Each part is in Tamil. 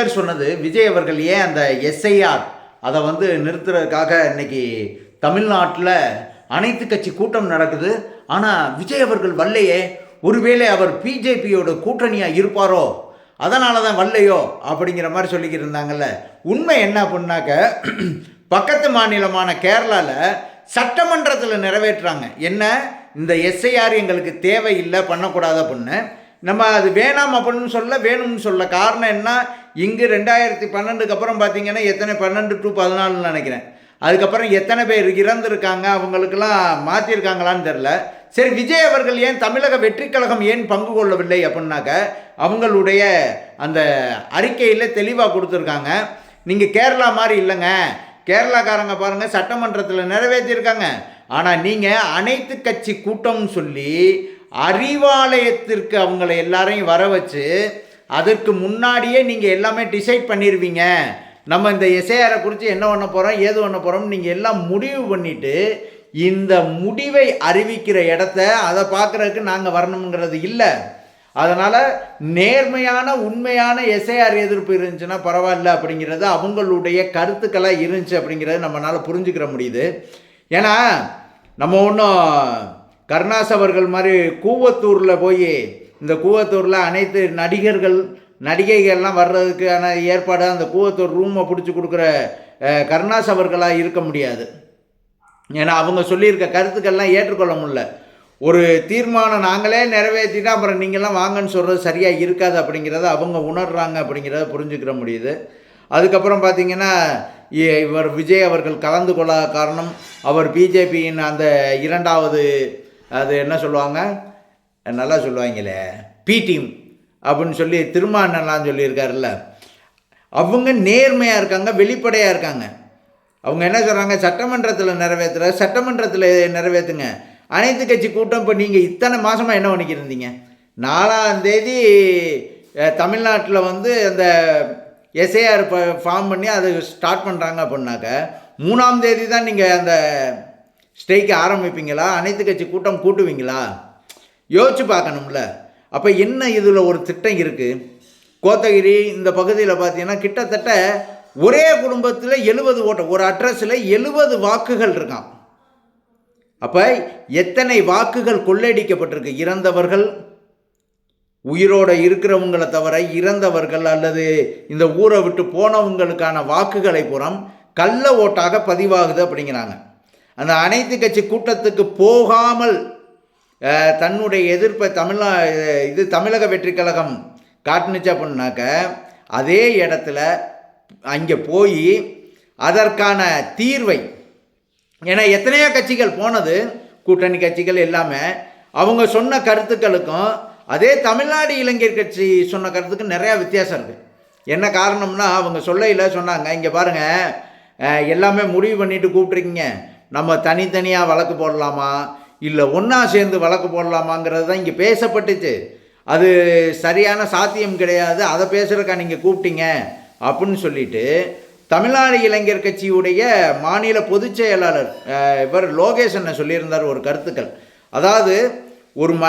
பேர் சொன்னது விஜய் அவர்கள் ஏன் அந்த எஸ்ஐஆர் அதை வந்து நிறுத்துறதுக்காக இன்னைக்கு தமிழ்நாட்டில் அனைத்து கட்சி கூட்டம் நடக்குது. ஆனால் விஜய் அவர்கள் வல்லையே ஒருவேளை அவர் பிஜேபியோட கூட்டணியாக இருப்பாரோ? அதனால தான் வல்லையோ அப்படிங்கிற மாதிரி சொல்லிக்கிட்டு இருந்தாங்கல்ல. உண்மை என்ன அப்படின்னாக்க பக்கத்து மாநிலமான கேரளாவில் சட்டமன்றத்தில் நிறைவேற்றுறாங்க. என்ன? இந்த எஸ்ஐஆர் எங்களுக்கு தேவையில்லை பண்ணக்கூடாது அப்படின்னு. நம்ம அது வேணாம் அப்படின்னு சொல்ல வேணும்னு சொல்ல காரணம் என்ன? இங்கு ரெண்டாயிரத்தி பன்னெண்டுக்கு அப்புறம் பார்த்தீங்கன்னா எத்தனை? பன்னெண்டு டு பதினாலுன்னு நினைக்கிறேன். அதுக்கப்புறம் எத்தனை பேர் இறந்துருக்காங்க? அவங்களுக்கெல்லாம் மாற்றிருக்காங்களான்னு தெரில சரி விஜய் அவர்கள் ஏன் தமிழக வெற்றிக் கழகம் ஏன் பங்கு கொள்ளவில்லை அப்படின்னாக்க அவங்களுடைய அந்த அறிக்கையில் தெளிவாக கொடுத்துருக்காங்க. நீங்கள் கேரளா மாதிரி இல்லைங்க. கேரளாக்காரங்க பாருங்கள் சட்டமன்றத்தில் நிறைவேற்றியிருக்காங்க. ஆனால் நீங்கள் அனைத்து கட்சி கூட்டம்னு சொல்லி அறிவாலயத்திற்கு அவங்கள எல்லாரையும் வர வச்சு அதற்கு முன்னாடியே நீங்கள் எல்லாமே டிசைட் பண்ணிடுவீங்க நம்ம இந்த எஸ்ஐஆரை குறித்து என்ன பண்ண போகிறோம் ஏது பண்ண போகிறோம் நீங்கள் எல்லாம் முடிவு பண்ணிவிட்டு இந்த முடிவை அறிவிக்கிற இடத்த அதை பார்க்குறதுக்கு நாங்கள் வரணுங்கிறது இல்லை. அதனால் நேர்மையான உண்மையான எஸ்ஐஆர் எதிர்ப்பு இருந்துச்சுன்னா பரவாயில்ல அப்படிங்கிறது அவங்களுடைய கருத்துக்களாக இருந்துச்சு அப்படிங்கிறது நம்மளால் புரிஞ்சுக்கிற முடியுது. ஏன்னா நம்ம ஒன்றும் கருணாஸ் அவர்கள் மாதிரி கூவத்தூரில் போய் இந்த கூவத்தூரில் அனைத்து நடிகர்கள் நடிகைகள்லாம் வர்றதுக்கான ஏற்பாடு அந்த கூவத்தூர் ரூமை பிடிச்சி கொடுக்குற கருணாஸ் அவர்களாக இருக்க முடியாது. ஏன்னா அவங்க சொல்லியிருக்க கருத்துக்கள்லாம் ஏற்றுக்கொள்ள முடில ஒரு தீர்மானம் நாங்களே நிறைவேற்றிட்டா அப்புறம் நீங்கள்லாம் வாங்கன்னு சொல்கிறது சரியாக இருக்காது அப்படிங்கிறத அவங்க உணர்றாங்க அப்படிங்கிறத புரிஞ்சுக்கிற முடியுது. அதுக்கப்புறம் பார்த்திங்கன்னா இ- இவர் விஜய் அவர்கள் கலந்து கொள்ளாத காரணம் அவர் பிஜேபியின் அந்த இரண்டாவது அது என்ன சொல்லுவாங்க? நல்லா சொல்லுவாங்களே பி டீம் அப்படின்னு சொல்லி திருமானெல்லாம் சொல்லியிருக்காருல்ல. அவங்க நேர்மையாக இருக்காங்க வெளிப்படையாக இருக்காங்க. அவங்க என்ன சொல்கிறாங்க சட்டமன்றத்தில் நிறைவேற்றுற சட்டமன்றத்தில் நிறைவேற்றுங்க அனைத்து கட்சி கூட்டம் இப்போ நீங்கள் இத்தனை மாதமாக என்ன பண்ணிக்கிருந்தீங்க நாலாந்தேதி தமிழ்நாட்டில் வந்து அந்த எஸ்ஏஆர் ஃபார்ம் பண்ணி அதை ஸ்டார்ட் பண்ணுறாங்க அப்படின்னாக்க மூணாம் தேதி தான் நீங்கள் அந்த ஸ்ட்ரைக்கை ஆரம்பிப்பீங்களா? அனைத்து கட்சி கூட்டம் கூட்டுவீங்களா? யோசிச்சு பார்க்கணும்ல. அப்போ என்ன இதில் ஒரு திட்டம் இருக்குது கோத்தகிரி இந்த பகுதியில் பார்த்தீங்கன்னா கிட்டத்தட்ட ஒரே குடும்பத்தில் எழுபது ஓட்டம் ஒரு அட்ரஸில் எழுபது வாக்குகள் இருக்கான் அப்போ எத்தனை வாக்குகள் கொள்ளையடிக்கப்பட்டிருக்கு இறந்தவர்கள் உயிரோட இருக்கிறவங்களை தவிர இறந்தவர்கள் அல்லது இந்த ஊரை விட்டு போனவங்களுக்கான வாக்குகளை புறம் கள்ள ஓட்டாக பதிவாகுது அப்படிங்கிறாங்க. அந்த அனைத்து கட்சி கூட்டத்துக்கு போகாமல் தன்னுடைய எதிர்ப்பை தமிழ்நா இது தமிழக வெற்றி கழகம் காட்டுனுச்சு அப்படின்னாக்க அதே இடத்துல அங்கே போய் அதற்கான தீர்வை ஏன்னா எத்தனையோ கட்சிகள் போனது கூட்டணி கட்சிகள் எல்லாமே அவங்க சொன்ன கருத்துக்களுக்கும் அதே தமிழ்நாடு இளைஞர் கட்சி சொன்ன கருத்துக்கும் நிறையா வித்தியாசம் இருக்குது என்ன காரணம்னா அவங்க சொல்லையில் சொன்னாங்க இங்கே பாருங்கள் எல்லாமே முடிவு பண்ணிட்டு கூப்பிட்ருக்கீங்க நம்ம தனித்தனியாக வழக்கு போடலாமா? இல்லை ஒன்றா சேர்ந்து வழக்கு போடலாமாங்கிறது தான் இங்கே பேசப்பட்டுச்சு. அது சரியான சாத்தியம் கிடையாது. அதை பேசுகிறக்கா நீங்கள் கூப்பிட்டீங்க அப்படின்னு சொல்லிட்டு தமிழ்நாடு இளைஞர் கட்சியுடைய மாநில பொதுச் செயலாளர் இவர் லோகேஷ் அண்ணன் சொல்லியிருந்தார் ஒரு கருத்துக்கள். அதாவது ஒரு ம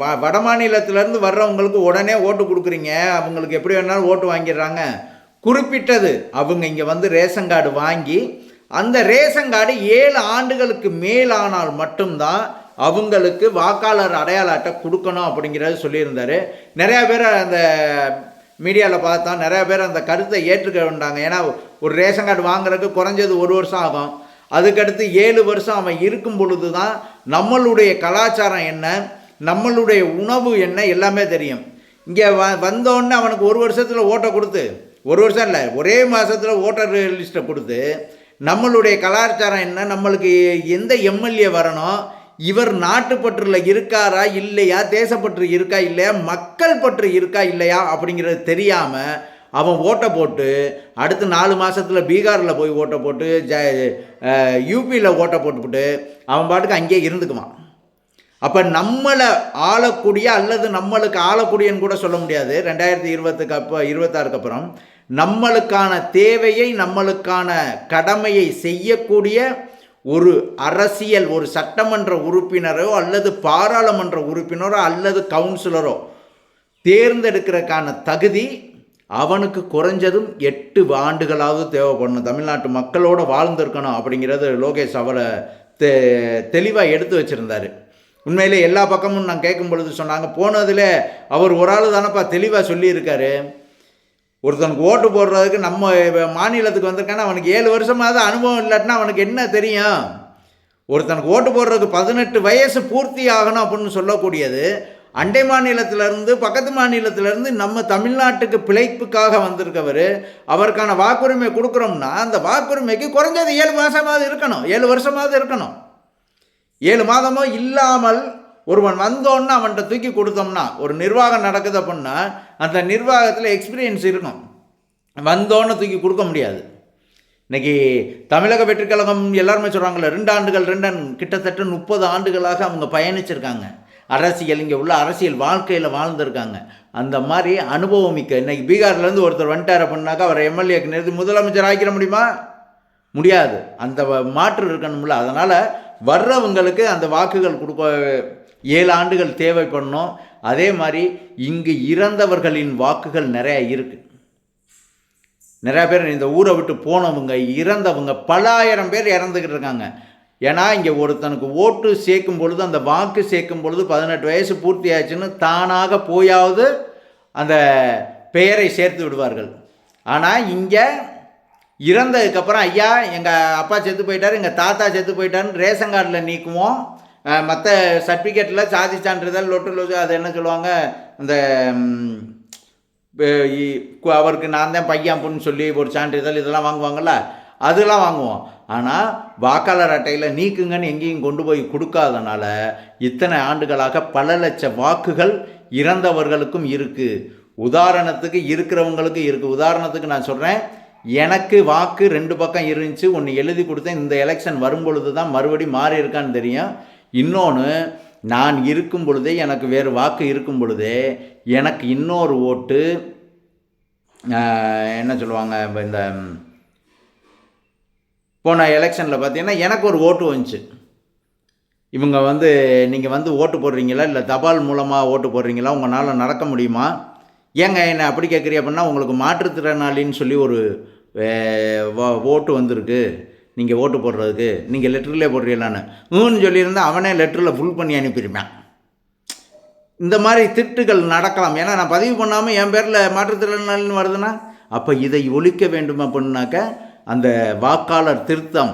வ- வட மாநிலத்திலேருந்து வர்றவங்களுக்கு உடனே ஓட்டு கொடுக்குறீங்க. அவங்களுக்கு எப்படி வேணாலும் ஓட்டு வாங்கிடுறாங்க. குறிப்பிட்டது அவங்க இங்கே வந்து ரேஷன் கார்டு வாங்கி அந்த ரேஷன் கார்டு ஏழு ஆண்டுகளுக்கு மேலானால் மட்டும்தான் அவங்களுக்கு வாக்காளர் அடையாள அட்டை கொடுக்கணும் அப்படிங்கிறத சொல்லியிருந்தார். நிறையா பேர் அந்த மீடியாவில் பார்த்தா நிறையா பேர் அந்த கருத்தை ஏற்றுக்க வேண்டாங்க. ஏன்னா ஒரு ரேஷன் கார்டு வாங்குறதுக்கு குறைஞ்சது ஒரு வருஷம் ஆகும். அதுக்கடுத்து ஏழு வருஷம் அவன் இருக்கும் பொழுது தான் நம்மளுடைய கலாச்சாரம் என்ன நம்மளுடைய உணவு என்ன எல்லாமே தெரியும். இங்கே வ வந்தோடனே அவனுக்கு ஒரு வருஷத்தில் ஓட்டை கொடுத்து ஒரு வருஷம் இல்லை ஒரே மாதத்தில் ஓட்டர் லிஸ்ட்டை கொடுத்து நம்மளுடைய கலாச்சாரம் என்ன? நம்மளுக்கு எந்த எம்எல்ஏ வரணும்? இவர் நாட்டுப்பற்றுல இருக்காரா இல்லையா? தேசப்பற்று இருக்கா இல்லையா? மக்கள் பற்று இருக்கா இல்லையா? அப்படிங்கிறது தெரியாமல் அவன் ஓட்டை போட்டு அடுத்து நாலு மாதத்தில் பீகாரில் போய் ஓட்டை போட்டு ஜ யூபியில் ஓட்டை போட்டுவிட்டு அவன் பாட்டுக்கு அங்கேயே இருந்துக்குவான். அப்போ நம்மளை ஆளக்கூடிய அல்லது நம்மளுக்கு ஆளக்கூடியன்னு கூட சொல்ல முடியாது. ரெண்டாயிரத்தி இருபத்துக்கு அப்போ இருபத்தாறுக்கு அப்புறம் நம்மளுக்கான தேவையை நம்மளுக்கான கடமையை செய்யக்கூடிய ஒரு அரசியல் ஒரு சட்டமன்ற உறுப்பினரோ அல்லது பாராளுமன்ற உறுப்பினரோ அல்லது கவுன்சிலரோ தேர்ந்தெடுக்கிறதுக்கான தகுதி அவனுக்கு குறைஞ்சதும் எட்டு ஆண்டுகளாவது தேவைப்படணும். தமிழ்நாட்டு மக்களோடு வாழ்ந்திருக்கணும் அப்படிங்கிறது லோகேஷ் அவரை தெ தெளிவாக எடுத்து வச்சுருந்தார். உண்மையிலே எல்லா பக்கமும் நான் கேட்கும் பொழுது சொன்னாங்க போனதில் அவர் ஒரு ஆள் தானப்பா தெளிவாக சொல்லியிருக்காரு. ஒருத்தனுக்கு ஓட்டு போடுறதுக்கு நம்ம மாநிலத்துக்கு வந்திருக்கானா அவனுக்கு ஏழு வருஷமாவது அனுபவம் இல்லாட்டினா அவனுக்கு என்ன தெரியும்? ஒருத்தனுக்கு ஓட்டு போடுறதுக்கு பதினெட்டு வயசு பூர்த்தி ஆகணும் அப்படின்னு சொல்லக்கூடியது. அண்டை மாநிலத்திலேருந்து பக்கத்து மாநிலத்திலேருந்து நம்ம தமிழ்நாட்டுக்கு பிழைப்புக்காக வந்திருக்கவர். அவருக்கான வாக்குரிமை கொடுக்குறோம்னா அந்த வாக்குரிமைக்கு குறைஞ்சது ஏழு மாதமாவது இருக்கணும். ஏழு வருஷமாவது இருக்கணும். ஏழு மாதமோ இல்லாமல் ஒருவன் வந்தோன்னு அவன்கிட்ட தூக்கி கொடுத்தோம்னா ஒரு நிர்வாகம் நடக்குது அப்படின்னா அந்த நிர்வாகத்தில் எக்ஸ்பீரியன்ஸ் இருக்கும். வந்தோன்னு தூக்கி கொடுக்க முடியாது. இன்றைக்கி தமிழக வெற்றிக்கழகம் எல்லாருமே சொல்கிறாங்களே ரெண்டு ஆண்டுகள் ரெண்டு கிட்டத்தட்ட முப்பது ஆண்டுகளாக அவங்க பயணிச்சிருக்காங்க. அரசியல் இங்கே உள்ள அரசியல் வாழ்க்கையில் வாழ்ந்திருக்காங்க. அந்த மாதிரி அனுபவம் மிக்க இன்றைக்கி பீகார்லேருந்து ஒருத்தர் வந்துட்டார் அப்படின்னாக்கா அவர் எம்எல்ஏக்கு நிறுத்தி முதலமைச்சர் ஆக்கிட முடியுமா? முடியாது. அந்த மாற்று இருக்கணும்ல. அதனால் வர்றவங்களுக்கு அந்த வாக்குகள் கொடுக்க ஏழு ஆண்டுகள் தேவைப்படணும் அதே மாதிரி இங்கு இறந்தவர்களின் வாக்குகள் நிறையா இருக்குது நிறையா பேர் இந்த ஊரை விட்டு போனவங்க இறந்தவங்க பல ஆயிரம் பேர் இறந்துக்கிட்டு இருக்காங்க. ஏன்னா இங்கே ஒருத்தனுக்கு ஓட்டு சேர்க்கும் பொழுது அந்த வாக்கு சேர்க்கும் பொழுது பதினெட்டு வயசு பூர்த்தி ஆச்சுன்னு தானாக போயாவது அந்த பெயரை சேர்த்து விடுவார்கள். ஆனால் இங்கே இறந்ததுக்கப்புறம் ஐயா எங்கள் அப்பா செத்து போயிட்டார் எங்கள் தாத்தா செத்து போயிட்டாருன்னு ரேஷன் கார்டில் நீக்குவோம். மற்ற சர்டிஃபிகேட்டில் சாதி சான்றிதழ் லொட்டு லொட்டு அது என்ன சொல்லுவாங்க? இந்த அவருக்கு நான் தான் பையன் அப்படின்னு சொல்லி ஒரு சான்றிதழ் இதெல்லாம் வாங்குவாங்கள்ல அதெல்லாம் வாங்குவோம். ஆனால் வாக்காளர் அட்டையில் நீக்குங்கன்னு எங்கேயும் கொண்டு போய் கொடுக்காதனால இத்தனை ஆண்டுகளாக பல லட்ச வாக்குகள் இறந்தவர்களுக்கும் இருக்குது உதாரணத்துக்கு இருக்கிறவங்களுக்கு இருக்குது உதாரணத்துக்கு நான் சொல்கிறேன் எனக்கு வாக்கு ரெண்டு பக்கம் இருந்துச்சு ஒன்று எழுதி கொடுத்தேன் இந்த எலெக்ஷன் வரும்பொழுது தான் மறுபடி மாறி இருக்கான்னு தெரியும். இன்னொன்று நான் இருக்கும் பொழுதே எனக்கு வேறு வாக்கு இருக்கும் பொழுதே எனக்கு இன்னொரு ஓட்டு என்ன சொல்லுவாங்க இந்த போன எலெக்ஷனில் பார்த்தீங்கன்னா எனக்கு ஒரு ஓட்டு வந்துச்சு. இவங்க வந்து நீங்கள் வந்து ஓட்டு போடுறீங்களா இல்லை தபால் மூலமாக ஓட்டு போடுறீங்களா உங்களால் நடக்க முடியுமா? ஏங்க என்னை அப்படி கேட்குறீ அப்படின்னா உங்களுக்கு மாற்றுத்திறனாளின்னு சொல்லி ஒரு ஓட்டு வந்திருக்கு. நீங்கள் ஓட்டு போடுறதுக்கு நீங்கள் லெட்டர்லேயே போடுறீங்களான்னு ஊன்னு சொல்லியிருந்தால் அவனே லெட்டரில் ஃபுல் பண்ணி அனுப்பியிருப்பேன். இந்த மாதிரி திட்டுகள் நடக்கலாம். ஏன்னா நான் பதிவு பண்ணாமல் என் பேரில் மாற்றுத்திறனாளின்னு வருதுன்னா அப்போ இதை ஒழிக்க வேண்டும் அப்படின்னாக்க அந்த வாக்காளர் திருத்தம்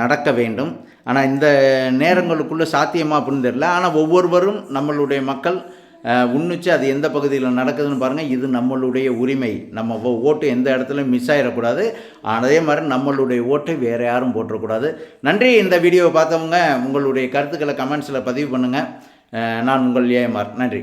நடக்க வேண்டும். ஆனால் இந்த நேரங்களுக்குள்ளே சாத்தியமாக அப்படின்னு தெரியல. ஆனால் ஒவ்வொருவரும் நம்மளுடைய மக்கள் உன்னிச்சு அது எந்த பகுதியில் நடக்குதுன்னு பாருங்கள் இது நம்மளுடைய உரிமை. நம்ம ஓட்டு எந்த இடத்துலையும் மிஸ் ஆகிடக்கூடாது அதே மாதிரி நம்மளுடைய ஓட்டை வேறு யாரும் போட்டுறக்கூடாது நன்றி இந்த வீடியோவை பார்த்தவங்க. உங்களுடைய கருத்துக்களை கமெண்ட்ஸில் பதிவு பண்ணுங்கள் நான் உங்கள் ஏஎம்ஆர் நன்றி.